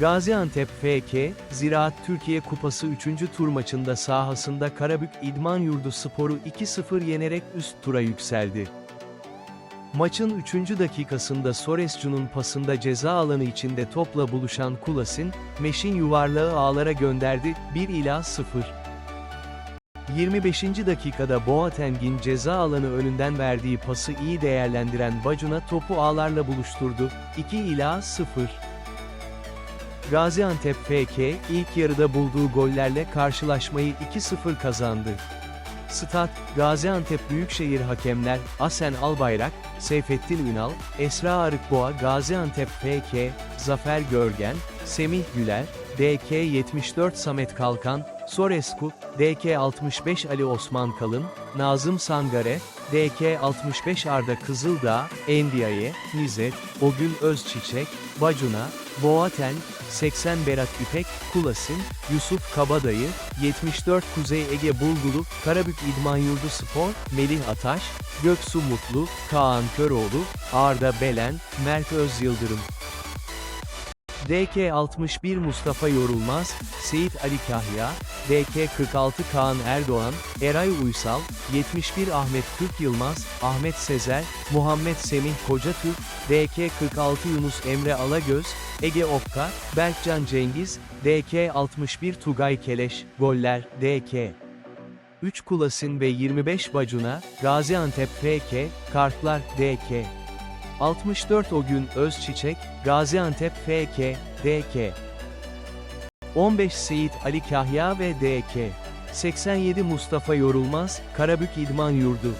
Gaziantep FK, Ziraat Türkiye Kupası 3. tur maçında sahasında Karabük İdman Yurdu Sporu 2-0 yenerek üst tura yükseldi. Maçın 3. dakikasında Sorescu'nun pasında ceza alanı içinde topla buluşan Kulas'in, Meş'in yuvarlağı ağlara gönderdi, 1 ila 0. 25. dakikada Boateng'in ceza alanı önünden verdiği pası iyi değerlendiren Bacun'a topu ağlarla buluşturdu, 2 ila 0. Gaziantep FK, ilk yarıda bulduğu gollerle karşılaşmayı 2-0 kazandı. Stat, Gaziantep Büyükşehir Hakemler, Asen Albayrak, Seyfettin Ünal, Esra Arıkboğa Gaziantep FK, Zafer Görgen, Semih Güler, DK 74 Samet Kalkan, Sorescu, DK 65 Ali Osman Kalın, Nazım Sangare, DK 65 Arda Kızıldağ, Endiaye, Nizet, Ogül Özçiçek, Bacuna, Boateng, 80 Berat İpek, Kulasin, Yusuf Kabadayı, 74 Kuzey Ege Bulgulu, Karabük İdman Yurdu Spor, Melih Ataş, Göksu Mutlu, Kaan Köroğlu, Arda Belen, Mert Öz Yıldırım. DK 61 Mustafa Yorulmaz, Seyit Ali Kahya, DK 46 Kaan Erdoğan, Eray Uysal, 71 Ahmet Türk Yılmaz, Ahmet Sezer, Muhammed Semih Kocatürk, DK 46 Yunus Emre Alagöz, Ege Okka, Berkcan Cengiz, DK 61 Tugay Keleş, Goller, DK 3 Kulasin ve 25 Bacuna, Gaziantep FK, Kartlar, DK 64 o gün Özçiçek, Gaziantep FK, DK. 15 Seyit Ali Kahya ve DK. 87 Mustafa Yorulmaz, Karabük İdman Yurdu.